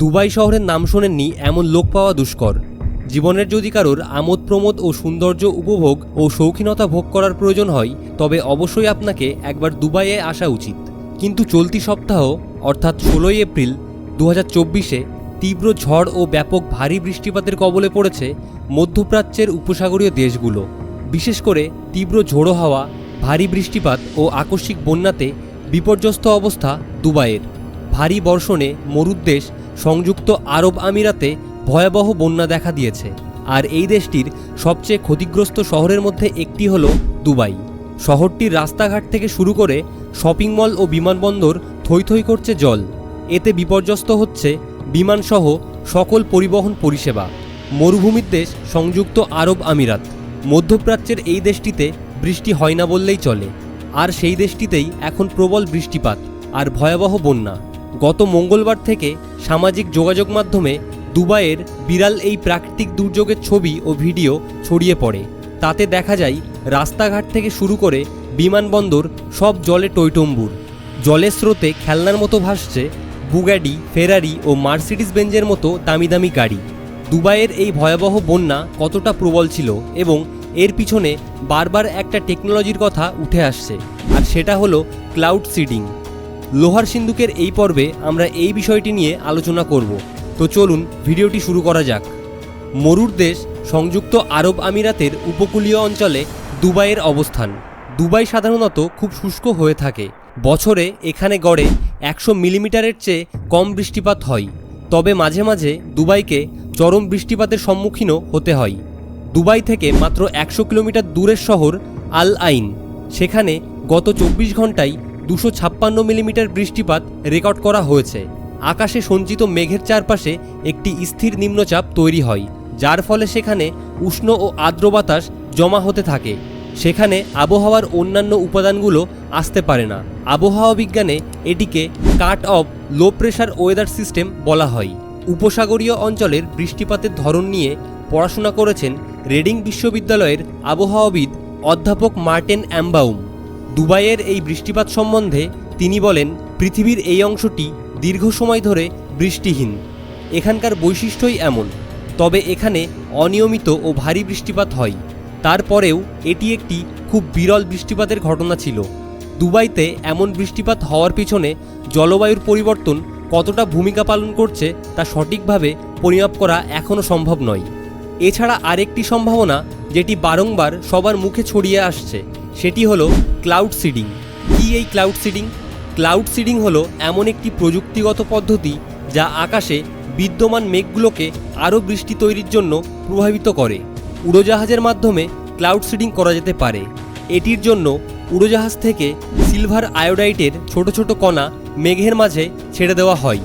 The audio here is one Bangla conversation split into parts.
দুবাই শহরের নাম শোনেননি এমন লোক পাওয়া দুষ্কর। জীবনের যদি কারোর আমোদ প্রমোদ ও সৌন্দর্য উপভোগ ও শৌখিনতা ভোগ করার প্রয়োজন হয়, তবে অবশ্যই আপনাকে একবার দুবাইয়ে আসা উচিত। কিন্তু চলতি সপ্তাহ, অর্থাৎ ষোলোই এপ্রিল দু চব্বিশে, তীব্র ঝড় ও ব্যাপক ভারী বৃষ্টিপাতের কবলে পড়েছে মধ্যপ্রাচ্যের উপসাগরীয় দেশগুলো। বিশেষ করে তীব্র ঝোড়ো হাওয়া, ভারী বৃষ্টিপাত ও আকস্মিক বন্যাতে বিপর্যস্ত অবস্থা দুবাইয়ের। ভারী বর্ষণে মরুদ্দেশ সংযুক্ত আরব আমিরাতে ভয়াবহ বন্যা দেখা দিয়েছে। আর এই দেশটির সবচেয়ে ক্ষতিগ্রস্ত শহরের মধ্যে একটি হল দুবাই। শহরটির রাস্তাঘাট থেকে শুরু করে শপিং মল ও বিমানবন্দর থই করছে জল। এতে বিপর্যস্ত হচ্ছে বিমানসহ সকল পরিবহন পরিষেবা। মরুভূমির দেশ সংযুক্ত আরব আমিরাত। মধ্যপ্রাচ্যের এই দেশটিতে বৃষ্টি হয় না বললেই চলে। আর সেই দেশটিতেই এখন প্রবল বৃষ্টিপাত আর ভয়াবহ বন্যা। গত মঙ্গলবার থেকে সামাজিক যোগাযোগ মাধ্যমে দুবাইয়ের বিরাল এই প্রাকৃতিক দুর্যোগের ছবি ও ভিডিও ছড়িয়ে পড়ে। তাতে দেখা যায়, রাস্তাঘাট থেকে শুরু করে বিমানবন্দর সব জলে টইটম্বুর। জলের স্রোতে খেলনার মতো ভাসছে বুগ্যাডি ফেরারি ও মার্সিডিস বেঞ্জের মতো দামি দামি গাড়ি। দুবাইয়ের এই ভয়াবহ বন্যা কতটা প্রবল ছিল এবং এর পিছনে বারবার একটা টেকনোলজির কথা উঠে আসছে, আর সেটা হলো ক্লাউড সিডিং। লোহার সিন্ধুকের এই পর্বে আমরা এই বিষয়টি নিয়ে আলোচনা করব। তো চলুন, ভিডিওটি শুরু করা যাক। মরুর দেশ সংযুক্ত আরব আমিরাতের উপকূলীয় অঞ্চলে দুবাইয়ের অবস্থান। দুবাই সাধারণত খুব শুষ্ক হয়ে থাকে। বছরে এখানে গড়ে একশো মিলিমিটারের চেয়ে কম বৃষ্টিপাত হয়। তবে মাঝে মাঝে দুবাইকে চরম বৃষ্টিপাতের সম্মুখীনও হতে হয়। দুবাই থেকে মাত্র একশো কিলোমিটার দূরের শহর আল আইন। সেখানে গত চব্বিশ ঘন্টায় দুশো ছাপ্পান্ন মিলিমিটার বৃষ্টিপাত রেকর্ড করা হয়েছে। আকাশে সঞ্চিত মেঘের চারপাশে একটি স্থির নিম্নচাপ তৈরি হয়, যার ফলে সেখানে উষ্ণ ও আর্দ্র বাতাস জমা হতে থাকে। সেখানে আবহাওয়ার অন্যান্য উপাদানগুলো আসতে পারে না। আবহাওয়া বিজ্ঞানে এটিকে cut off low pressure weather system বলা হয়। উপসাগরীয় অঞ্চলের বৃষ্টিপাতের ধরন নিয়ে পড়াশোনা করেছেন রেডিং বিশ্ববিদ্যালয়ের আবহাওয়াবিদ অধ্যাপক মার্টেন অ্যাম্বাউম। দুবাইয়ের এই বৃষ্টিপাত সম্বন্ধে তিনি বলেন, পৃথিবীর এই অংশটি দীর্ঘ সময় ধরে বৃষ্টিহীন। এখানকার বৈশিষ্ট্যই এমন। তবে এখানে অনিয়মিত ও ভারী বৃষ্টিপাত হয়। তারপরেও এটি একটি খুব বিরল বৃষ্টিপাতের ঘটনা ছিল। দুবাইতে এমন বৃষ্টিপাত হওয়ার পিছনে জলবায়ুর পরিবর্তন কতটা ভূমিকা পালন করছে তা সঠিকভাবে পরিমাপ করা এখনও সম্ভব নয়। এছাড়া আরেকটি সম্ভাবনা যেটি বারংবার সবার মুখে ছড়িয়ে আসছে। সেটি হলো ক্লাউড সিডিং কী এই ক্লাউড সিডিং ক্লাউড সিডিং হলো এমন একটি প্রযুক্তিগত পদ্ধতি যা আকাশে বিদ্যমান মেঘগুলোকে আরও বৃষ্টি তৈরির জন্য প্রভাবিত করে। উড়োজাহাজের মাধ্যমে ক্লাউড সিডিং করা যেতে পারে। এটির জন্য উড়োজাহাজ থেকে সিলভার আয়োডাইটের ছোট ছোট কণা মেঘের মাঝে ছেড়ে দেওয়া হয়।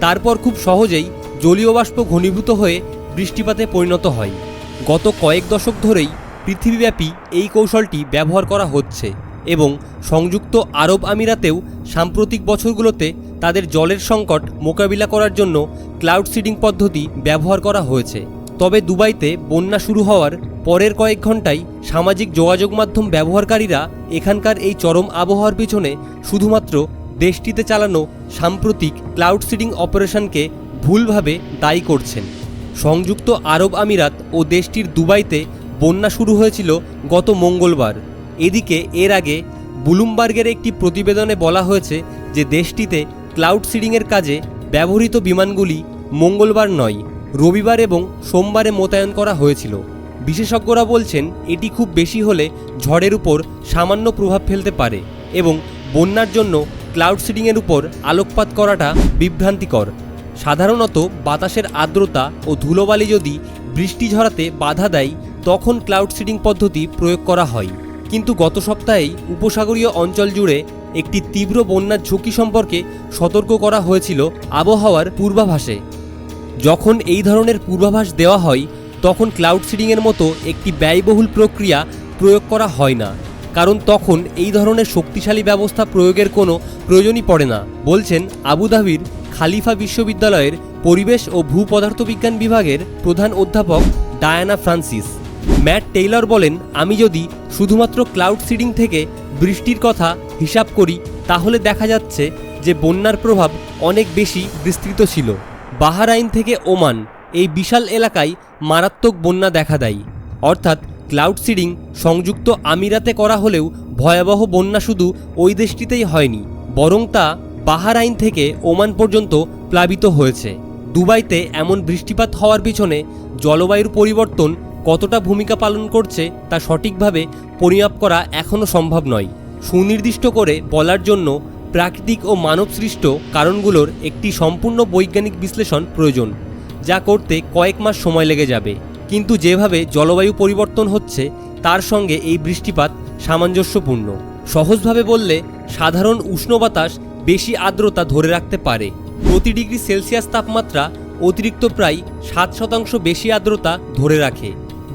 তারপর খুব সহজেই জলীয় বাষ্প ঘনীভূত হয়ে বৃষ্টিপাতে পরিণত হয়। গত কয়েক দশক ধরেই পৃথিবীব্যাপী এই কৌশলটি ব্যবহার করা হচ্ছে এবং সংযুক্ত আরব আমিরাতেও সাম্প্রতিক বছরগুলোতে তাদের জলের সংকট মোকাবিলা করার জন্য ক্লাউড সিডিং পদ্ধতি ব্যবহার করা হয়েছে। তবে দুবাইতে বন্যা শুরু হওয়ার পরের কয়েক ঘন্টায় সামাজিক যোগাযোগ মাধ্যম ব্যবহারকারীরা এখানকার এই চরম আবহাওয়ার পিছনে শুধুমাত্র দেশটিতে চালানো সাম্প্রতিক ক্লাউড সিডিং অপারেশনকে ভুলভাবে দায়ী করছেন। সংযুক্ত আরব আমিরাত ও দেশটির দুবাইতে বন্যা শুরু হয়েছিল গত মঙ্গলবার। এদিকে এর আগে বুলুমবার্গের একটি প্রতিবেদনে বলা হয়েছে যে দেশটিতে ক্লাউড সিডিংয়ের কাজে ব্যবহৃত বিমানগুলি মঙ্গলবার নয়, রবিবার এবং সোমবারে মোতায়েন করা হয়েছিল। বিশেষজ্ঞরা বলছেন এটি খুব বেশি হলে ঝড়ের উপর সামান্য প্রভাব ফেলতে পারে এবং বন্যার জন্য ক্লাউড সিডিংয়ের উপর আলোকপাত করাটা বিভ্রান্তিকর। সাধারণত বাতাসের আর্দ্রতা ও ধুলোবালি যদি বৃষ্টি ঝরাতে বাধা দেয় তখন ক্লাউড সিডিং পদ্ধতি প্রয়োগ করা হয়। কিন্তু গত সপ্তাহেই উপসাগরীয় অঞ্চল জুড়ে একটি তীব্র বন্যার ঝুঁকি সম্পর্কে সতর্ক করা হয়েছিল আবহাওয়ার পূর্বাভাসে। যখন এই ধরনের পূর্বাভাস দেওয়া হয়, তখন ক্লাউড সিডিংয়ের মতো একটি ব্যয়বহুল প্রক্রিয়া প্রয়োগ করা হয় না, কারণ তখন এই ধরনের শক্তিশালী ব্যবস্থা প্রয়োগের কোনো প্রয়োজনই পড়ে না, বলছেন আবুধাবির খালিফা বিশ্ববিদ্যালয়ের পরিবেশ ও ভূপদার্থবিজ্ঞান বিভাগের প্রধান অধ্যাপক ডায়ানা ফ্রান্সিস। ম্যাট টেইলর বলেন, আমি যদি শুধুমাত্র ক্লাউড সিডিং থেকে বৃষ্টির কথা হিসাব করি, তাহলে দেখা যাচ্ছে যে বন্যার প্রভাব অনেক বেশি বিস্তৃত ছিল। বাহারাইন থেকে ওমান, এই বিশাল এলাকায় মারাত্মক বন্যা দেখা দেয়। অর্থাৎ ক্লাউড সিডিং সংযুক্ত আমিরাতে করা হলেও ভয়াবহ বন্যা শুধু ওই দেশটিতেই হয়নি, বরং তা বাহারাইন থেকে ওমান পর্যন্ত প্লাবিত হয়েছে। দুবাইতে এমন বৃষ্টিপাত হওয়ার পিছনে জলবায়ুর পরিবর্তন কতটা ভূমিকা পালন করছে তা সঠিকভাবে পরিমাপ করা এখনও সম্ভব নয়। সুনির্দিষ্ট করে বলার জন্য প্রাকৃতিক ও মানবসৃষ্ট কারণগুলোর একটি সম্পূর্ণ বৈজ্ঞানিক বিশ্লেষণ প্রয়োজন, যা করতে কয়েক মাস সময় লেগে যাবে। কিন্তু যেভাবে জলবায়ু পরিবর্তন হচ্ছে, তার সঙ্গে এই বৃষ্টিপাত সামঞ্জস্যপূর্ণ। সহজভাবে বললে, সাধারণ উষ্ণ বাতাস বেশি আর্দ্রতা ধরে রাখতে পারে। প্রতি ডিগ্রি সেলসিয়াস তাপমাত্রা অতিরিক্ত প্রায় সাত শতাংশ বেশি আর্দ্রতা ধরে রাখে।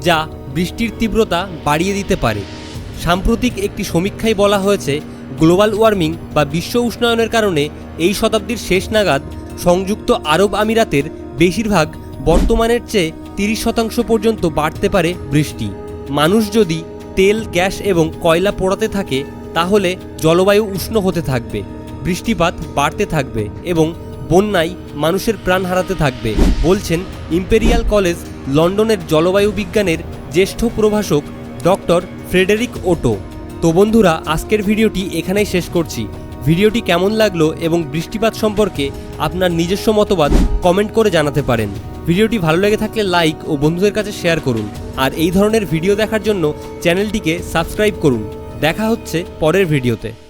যা বৃষ্টির তীব্রতা বাড়িয়ে দিতে পারে। সাম্প্রতিক একটি সমীক্ষায় বলা হয়েছে, গ্লোবাল ওয়ার্মিং বা বিশ্ব উষ্ণায়নের কারণে এই শতাব্দীর শেষ নাগাদ সংযুক্ত আরব আমিরাতের বেশিরভাগ বর্তমানের চেয়ে তিরিশ শতাংশ পর্যন্ত বাড়তে পারে বৃষ্টি। মানুষ যদি তেল, গ্যাস এবং কয়লা পোড়াতে থাকে, তাহলে জলবায়ু উষ্ণ হতে থাকবে, বৃষ্টিপাত বাড়তে থাকবে এবং বন্যায় মানুষের প্রাণ হারাতে থাকবে, বলছেন ইম্পেরিয়াল কলেজ লন্ডনের জলবায়ু বিজ্ঞানের জ্যেষ্ঠ প্রভাষক ডক্টর ফ্রেডেরিক ওটো। তো বন্ধুরা, আজকের ভিডিওটি এখানেই শেষ করছি। ভিডিওটি কেমন লাগল এবং বৃষ্টিপাত সম্পর্কে আপনার নিজস্ব মতবাদ কমেন্ট করে জানাতে পারেন। ভিডিওটি ভালো লেগে থাকলে লাইক ও বন্ধুদের কাছে শেয়ার করুন। আর এই ধরনের ভিডিও দেখার জন্য চ্যানেলটিকে সাবস্ক্রাইব করুন। দেখা হচ্ছে পরের ভিডিওতে।